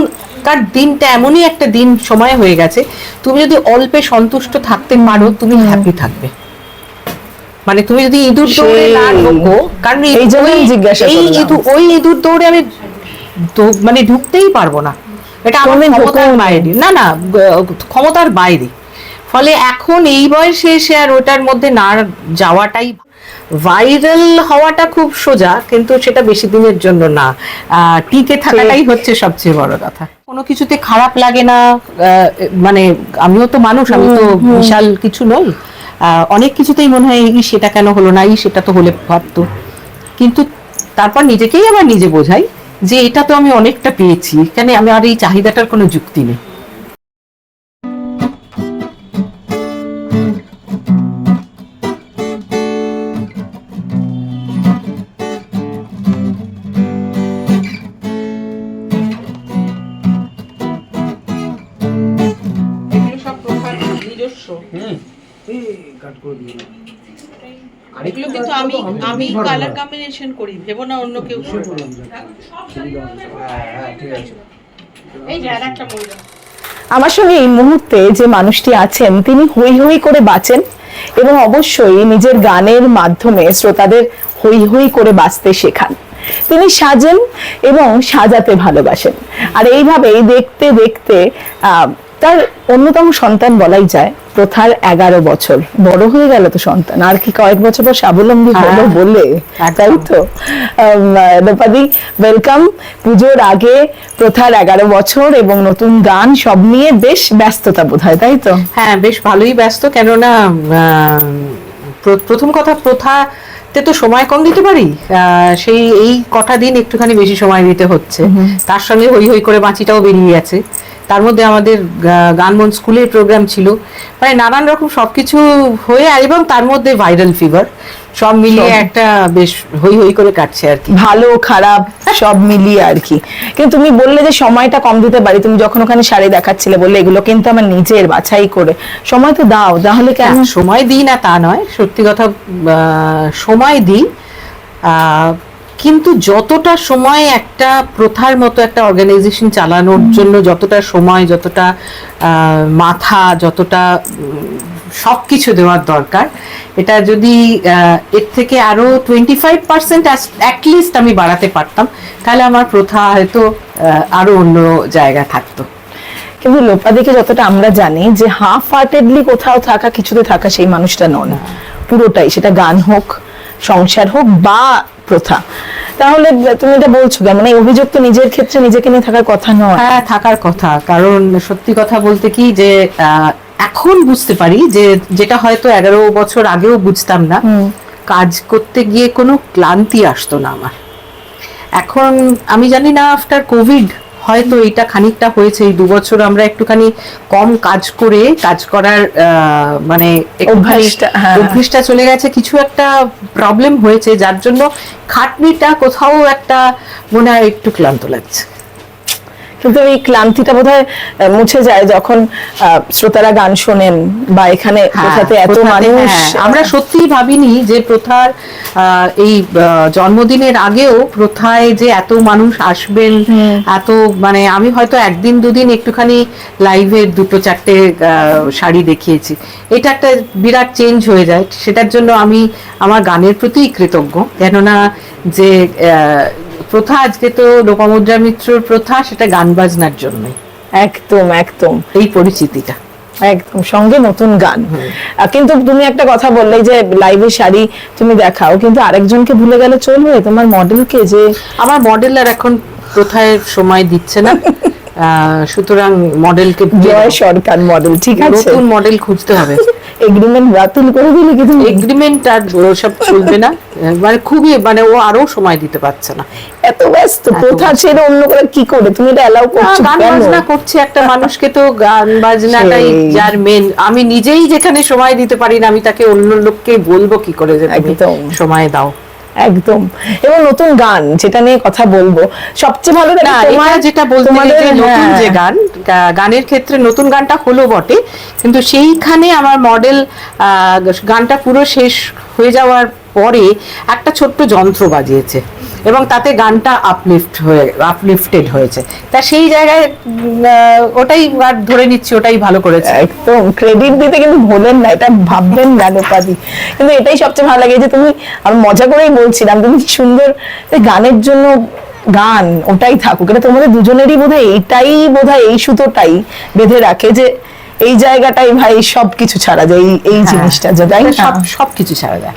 এখনকার দিনটা এমনই একটা দিন সময় হয়ে গেছে তুমি যদি অল্পে সন্তুষ্ট থাকতে পারো তুমি হ্যাপি থাকবে। মানে তুমি যদি ইঁদুর দৌড়ে না ঢোকো কারণ এই জিজ্ঞাসা এই। ইঁদুর ওই ইঁদুর দৌড়ে আমি মানে ঢুকতেই পারব না। এটা আমার কোনোদিন ক্ষমতার বাইরে। না না ক্ষমতার বাইরে। ফলে এখন এই বয়সে এসে আর ওটার মধ্যে না যাওয়াটাই ভাইরাল হওয়াটা খুব সোজা কিন্তু সেটা বেশি দিনের জন্য না। টিকে থাকাটাই হচ্ছে সবচেয়ে বড় কথা। কোনো কিছুতে খারাপ লাগে না মানে আমিও তো মানুষ আমি তো বিশাল কিছু নই আহ, অনেক কিছুতেই মনে হয় এই সেটা কেন হলো না এই সেটা তো হলে পারতো কিন্তু তারপর নিজেকেই আবার নিজে বোঝাই যে এটা তো আমি অনেকটা পেয়েছি। এখানে আমি আর এই চাহিদাটার কোনো যুক্তি নেই। এগুলো কিন্তু আমি আমি কালার কম্বিনেশন করি ভেবো না অন্য কেউ এই যে একটা মহিলা আমার সঙ্গে এই মুহূর্তে যে মানুষটি আছেন তিনি হই হই করে বাঁচেন এবং অবশ্যই নিজের গানের মাধ্যমে শ্রোতাদের হই হই করে বাঁচতে শেখান। তিনি সাজেন এবং সাজাতে ভালোবাসেন। আর এইভাবেই দেখতে দেখতে আহ, তার অন্যতম সন্তান বলাই যায় প্রথার এগারো বছর। বড় হয়ে গেল তো সন্তান। আর কি কয়েক বছর পর স্বাবলম্বী হলো হ্যাঁ, বলে। তাই তো? রূপাদি ওয়েলকাম পুজোর আগে প্রথার এগারো বছর এবং নতুন গান সব নিয়ে বেশ ব্যস্ততা বোধ হয় তাই তো? হ্যাঁ বেশ ভালোই ব্যস্ত। কেননা প্রথম কথা প্রথাতে তো সময় কম দিতে পারি। আহ, সেই এই কটা দিন একটুখানি বেশি সময় দিতে হচ্ছে। তার সঙ্গে হই হই করে বাঁচিটাও বেরিয়ে গেছে। তার মধ্যে আমাদের গানমন স্কুলের প্রোগ্রাম ছিল। মানে নানান রকম সবকিছু হয়ে আর এবং তার মধ্যে ভাইরাল ফিভার সব মিলিয়ে একটা বেশ হই হই করে কাটছে আর কি। ভালো খারাপ সব মিলিয়ে আর কি। কিন্তু তুমি বললে যে সময়টা কম দিতে পারি তুমি যখন ওখানে শাড়ি দেখাচ্ছিলে বললে এগুলো কিন্তু আমার নিজের বাছাই করে। সময় তো দাও তাহলে কেন সময় দিই না তা নয় সত্যি কথা সময় দিই। কিন্তু যতটা সময় একটা প্রথার মতো একটা অর্গানাইজেশন চালানোর জন্য যতটা সময় যতটা মাথা যতটা সব কিছু দেওয়ার দরকার এটা যদি এর থেকে আরও টোয়েন্টি ফাইভ পার্সেন্ট অ্যাটলিস্ট আমি বাড়াতে পারতাম তাহলে আমার প্রথা হয়তো আহ, আরও অন্য জায়গা থাকতো। কিন্তু লোপাদিকে যতটা আমরা জানি যে হাফ হার্টেডলি কোথাও থাকা কিছুতে থাকা সেই মানুষটা নন। পুরোটাই সেটা গান হোক সংসার হোক বা প্রথা। তাহলে তুমি এটা বলছো কেন? মানে অভিযোগ তো নিজের ক্ষেত্রে নিজেকে নিয়ে থাকার কথা নয়। হ্যাঁ থাকার কথা। কারণ সত্যি কথা বলতে কি যে আহ, এখন বুঝতে পারি যে যেটা হয়তো এগারো বছর আগেও বুঝতাম না কাজ করতে গিয়ে কোনো ক্লান্তি আসতো না আমার। এখন আমি জানি না আফটার কোভিড হয়তো এটা খানিকটা হয়েছে এই দুবছর আমরা একটুখানি কম কাজ করে কাজ করার আহ, মানে হ্যাঁ। অভ্যেসটা চলে গেছে কিছু একটা প্রবলেম হয়েছে যার জন্য খাটনিটা কোথাও একটা মনে হয় একটু ক্লান্ত লাগছে কিন্তু এই ক্লান্তিটা বোধহয় মুছে যায় যখন শ্রোতারা গান শোনেন বা এখানে হ্যাঁ, প্রথাতে এত মানুষ হ্যাঁ, আমরা সত্যিই ভাবিনি যে প্রথার এই জন্মদিনের আগেও প্রথায় যে এত মানুষ আসবেন এত মানে আমি হয়তো একদিন দুদিন একটুখানি লাইভে দুটো চারটে শাড়ি দেখিয়েছি। এটা একটা বিরাট চেঞ্জ হয়ে যায়। সেটার জন্য আমি আমার গানের প্রতি কৃতজ্ঞ। কেননা যে আহ, প্রথা আজকে তো লোপামুদ্রা মিত্রর প্রথা সেটা গান বাজনার জন্যই। একদম একদম। এই পরিচিতিটা। একদম সঙ্গে নতুন গান। কিন্তু তুমি একটা কথা বললে যে লাইভে শাড়ি তুমি দেখাও কিন্তু আরেকজনকে ভুলে গেলে চলবে। তোমার মডেলকে যে আমার মডেল আর এখন কোথায় সময় দিচ্ছে না। সুতরাং মডেলকে জয় সরকার মডেল ঠিক আছে? নতুন মডেল খুঁজতে হবে। এগ্রিমেন্ট বাতিল করে দিলে কি তুমি এগ্রিমেন্ট আর চলবে না। মানে খুবই মানে ও আরও সময় দিতে পারছে না। এত ব্যস্ত প্রথা ছেড়ে অন্য করে কি করে? তুমি এটা আহ, করছ গান বাজনা করছে একটা মানুষকে তো গান বাজনাটাই। যার মেন আমি নিজেই যেখানে সময় দিতে পারি না আমি তাকে অন্য লোককে বলব কি করে যে তুমি সময় দাও। একদম। এবং নতুন গান যেটা নিয়ে কথা বলব সবচেয়ে ভালো তোমার যেটা বলতে নতুন হ্যাঁ, যে গান গানের ক্ষেত্রে নতুন গানটা হলো বটে কিন্তু সেইখানে আমার মডেল গানটা পুরো শেষ হয়ে যাওয়ার পরে একটা ছোট্ট যন্ত্র বাজিয়েছে। এবং তাতে গানটা আপলিফট হয়ে আপলিফটেড হয়েছে। তা সেই জায়গায় ওটাই আর ধরে নিচ্ছি ওটাই ভালো করেছে। একদম ক্রেডিট দিতে কিন্তু ভোলেন না এটা ভাববেন না লোপাদি। কিন্তু এটাই সবচেয়ে ভালো লাগে যে তুমি আমি মজা করেই বলছিলাম তুমি সুন্দর গানের জন্য গান ওটাই থাকুক। এটা তোমাদের দুজনেরই বোধ বোধহয় এইটাই বোধহয় এই সুতোটাই বেঁধে রাখে যে এই জায়গাটাই ভাই সবকিছু ছাড়া যায় এই এই হ্যাঁ, জিনিসটা যে না? সব সবকিছু ছাড়া যায়।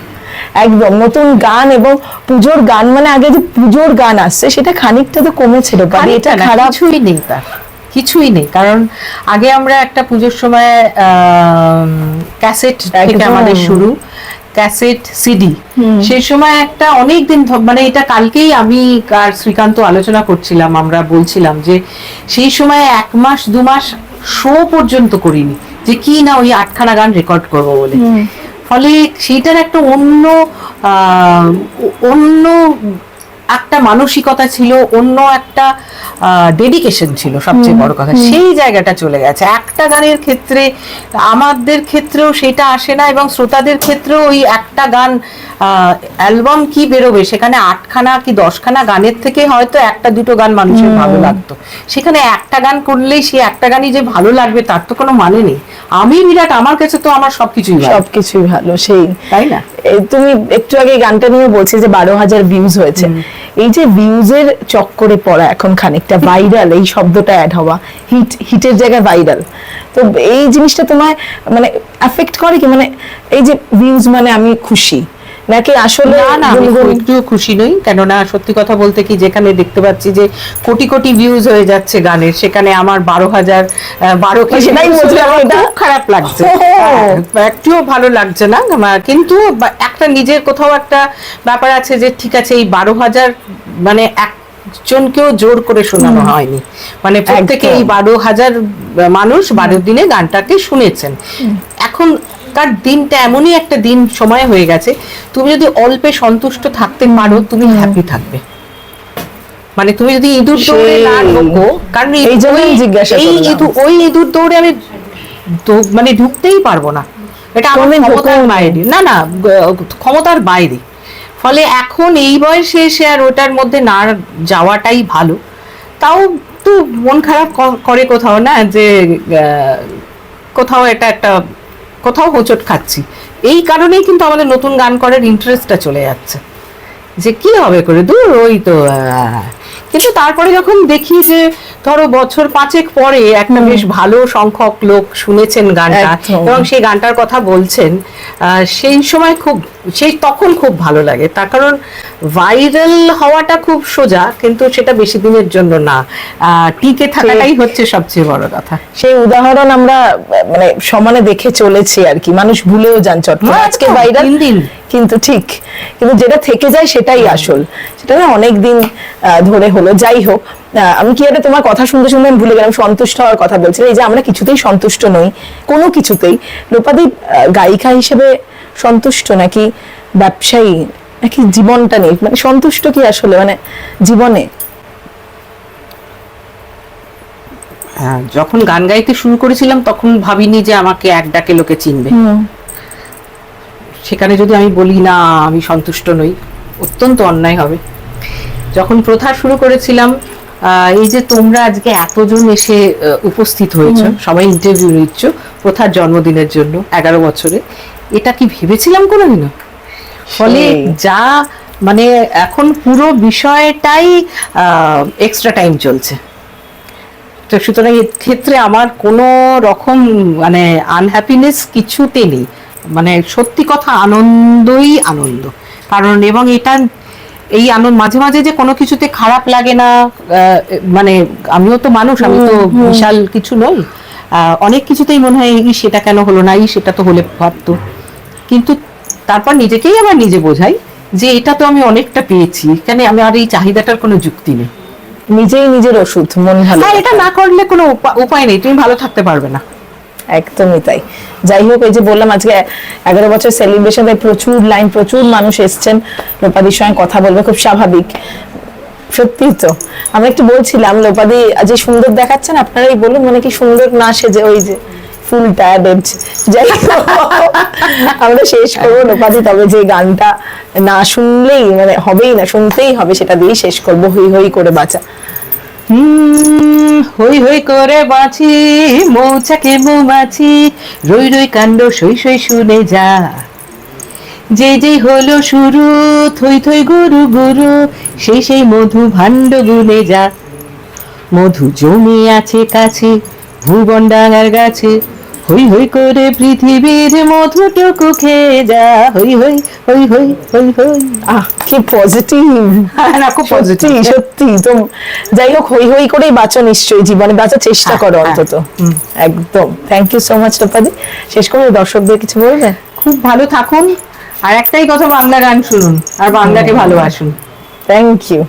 একদম নতুন গান এবং পুজোর গান মানে আগে যে পুজোর গান আসছে সেটা খানিকটা তো কমেছিল বাট এটা খারাপ কিছুই নেই তার কিছুই নেই কারণ আগে আমরা একটা পুজোর সময় ক্যাসেট থেকে আমাদের শুরু ক্যাসেট সিডি। সেই সময় একটা অনেক দিন মানে এটা কালকেই আমি আর শ্রীকান্ত আলোচনা করছিলাম আমরা বলছিলাম যে সেই সময় এক মাস দু মাস শো পর্যন্ত করিনি যে কি না ওই আটখানা গান রেকর্ড করব বলে। ফলে সেইটার একটা অন্য অন্য একটা মানসিকতা ছিল অন্য একটা ডেডিকেশন ছিল সবচেয়ে বড় কথা। সেই জায়গাটা চলে গেছে। একটা গানের ক্ষেত্রে আমাদের ক্ষেত্রেও সেটা আসে না এবং শ্রোতাদের ক্ষেত্রেও ওই একটা গান অ্যালবাম কি বেরোবে সেখানে আটখানা কি দশখানা গানের থেকে হয়তো একটা দুটো গান মানুষের ভালো লাগতো। সেখানে একটা গান করলেই সেই একটা গানই যে ভালো লাগবে তার তো কোনো মানে নেই। আমি বিরাট আমার কাছে তো আমার সবকিছুই সবকিছুই ভালো সেই। তাই না? তুমি একটু আগে গানটা নিয়ে বলছি যে বারো হাজার ভিউজ হয়েছে। এই যে ভিউজের চক্করে পড়া এখন খানিকটা ভাইরাল এই শব্দটা অ্যাড হওয়া হিট হিটের জায়গায় ভাইরাল তো এই জিনিসটা তোমায় মানে অ্যাফেক্ট করে কি? মানে এই যে ভিউজ মানে আমি খুশি। নাকি আসলে না না আমি একটু খুশি নই কেননা সত্যি কথা বলতে কি যেখানে দেখতে পাচ্ছি যে কোটি কোটি ভিউজ হয়ে যাচ্ছে গানের সেখানে আমার বারো হাজার বারো সেটাই খারাপ লাগছে। একটুও ভালো লাগছে না কিন্তু একটা নিজের কোথাও একটা ব্যাপার আছে যে ঠিক আছে এই বারো হাজার মানে একজনকেও জোর করে শোনানো হয়নি। মানে প্রত্যেকে এই বারো হাজার মানুষ বারো দিনে গানটাকে শুনেছেন। এখন তার দিনটা এমনই একটা দিন সময় হয়ে গেছে তুমি যদি অল্পে সন্তুষ্ট থাকতে পারো তুমি হ্যাপি থাকবে। মানে তুমি যদি ইঁদুর দৌড়ে না। ঢোকো কারণ এই- জিজ্ঞাসা এই ইঁদুর ওই ইঁদুর দৌড়ে আমি মানে ঢুকতেই পারব না। এটা আমার ক্ষমতার বাইরে। না না ক্ষমতার বাইরে। ফলে এখন এই বয়সে এসে আর ওটার মধ্যে না যাওয়াটাই ভালো। তাও তো মন খারাপ করে কোথাও না যে কোথাও এটা একটা কোথাও হোঁচট খাচ্ছি। এই কারণেই কিন্তু আমাদের নতুন গান করার ইন্টারেস্টটা চলে যাচ্ছে। যে কি হবে করে? দূর ওই তো কিন্তু তারপরে যখন দেখি যে ধরো বছর পাঁচেক পরে একটা বেশ ভালো সংখ্যক লোক শুনেছেন গানটা এবং সেই গানটার কথা বলছেন আহ, সেই সময় খুব সেই তখন খুব ভালো লাগে। তার কারণ ভাইরাল হওয়াটা খুব সোজা কিন্তু সেটা বেশি দিনের জন্য না। টিকে থাকাটাই হচ্ছে সবচেয়ে বড় কথা। সেই উদাহরণ আমরা মানে সমানে দেখে চলেছি আর কি। মানুষ ভুলেও যান চট। হ্যাঁ, আজকে ভাইরাল দিন। কিন্তু ঠিক। কিন্তু যেটা থেকে যায় সেটাই আসল। সেটা না অনেক দিন ধরে হলো। যাই হোক আমি কি একটা তোমার কথা শুনতে শুনতে আমি ভুলে গেলাম সন্তুষ্ট হওয়ার কথা বলছিলাম এই যে আমরা কিছুতেই সন্তুষ্ট নই কোনো কিছুতেই। লোপাদি গায়িকা হিসেবে সন্তুষ্ট নাকি ব্যবসায়ী নাকি জীবনটা নেই মানে সন্তুষ্ট কি আসলে? মানে জীবনে? হ্যাঁ, যখন গান গাইতে শুরু করেছিলাম তখন ভাবিনি যে আমাকে এক ডাকে লোকে চিনবে। সেখানে যদি আমি বলি না আমি সন্তুষ্ট নই। অত্যন্ত অন্যায় হবে। যখন প্রথা শুরু করেছিলাম এই যে তোমরা আজকে এতজন এসে উপস্থিত হয়েছো সবাই ইন্টারভিউ নিচ্ছ প্রথার জন্মদিনের জন্য এগারো বছরে এটা কি ভেবেছিলাম কোনোদিনও ফলে যা মানে এখন পুরো বিষয়টাই এক্সট্রা টাইম চলছে। তো সুতরাং এর ক্ষেত্রে আমার কোনো রকম মানে আনহ্যাপিনেস কিছুতে নেই। মানে সত্যি কথা আনন্দই আনন্দ। কারণ এবং এটা এই আনন্দ মাঝে মাঝে যে কোনো কিছুতে খারাপ লাগে না মানে আমিও তো মানুষ আমি তো বিশাল কিছু নই। অনেক কিছুতেই মনে হয় এই সেটা কেন হলো না? এই সেটা তো হলে পারতো কিন্তু তারপর নিজেকেই আবার নিজে বোঝাই যে এটা তো আমি অনেকটা পেয়েছি। কেন আমি আর এই চাহিদাটার কোনো যুক্তি নেই। নিজেই নিজের ওষুধ মন ভালো হ্যাঁ এটা না করলে কোনো উপা- উপায় নেই তুমি ভালো থাকতে পারবে না। একদমই তাই। যাই হোক, এই যে বললাম আজকে এগারো বছর সেলিব্রেশন তাই প্রচুর লাইন প্রচুর মানুষ এসছেন। লোপাদির সঙ্গে কথা বলবে, খুব স্বাভাবিক। সত্যি তো। আমরা একটু বলছিলাম, লোপাদি এই সুন্দর দেখাচ্ছেন, আপনারাই বলুন মানে কি সুন্দর না সেজে ওই যে ফুল টায়ার্ড যাই আমরা শেষ করব নোপাদি তবে যে গানটা না শুনলেই মানে হবেই না, শুনতেই হবে, সেটা দিয়েই শেষ করব, হই হই করে বাঁচা। হই হই করে বাঁচি, মৌচাকে মৌমাছি। রই রই কাণ্ড, সই সই শুনে যা। যে যে হলো শুরু, থই থই গুরু গুরু, সেই সেই মধু ভাণ্ড গুনে যা। মধু জমি আছে কাছে, ভুবন ডাঙার গাছে হই হই করে পৃথিবীর মধুটুকু খেয়ে যা। হই হই হই হই হই হই। আহ কি পজিটিভ হ্যাঁ, না খুব পজিটিভ সত্যি তো যাই হোক হই হই করেই বাঁচো নিশ্চয়ই জীবনে বাঁচার চেষ্টা হ্যাঁ, করো হ্যাঁ, অন্তত একদম। থ্যাংক ইউ সো মাচ টোপাদি শেষ করে দর্শকদের কিছু বলবেন খুব ভালো থাকুন। আর একটাই কথা বাংলা গান শুনুন আর বাংলাকে ভালোবাসুন। Thank you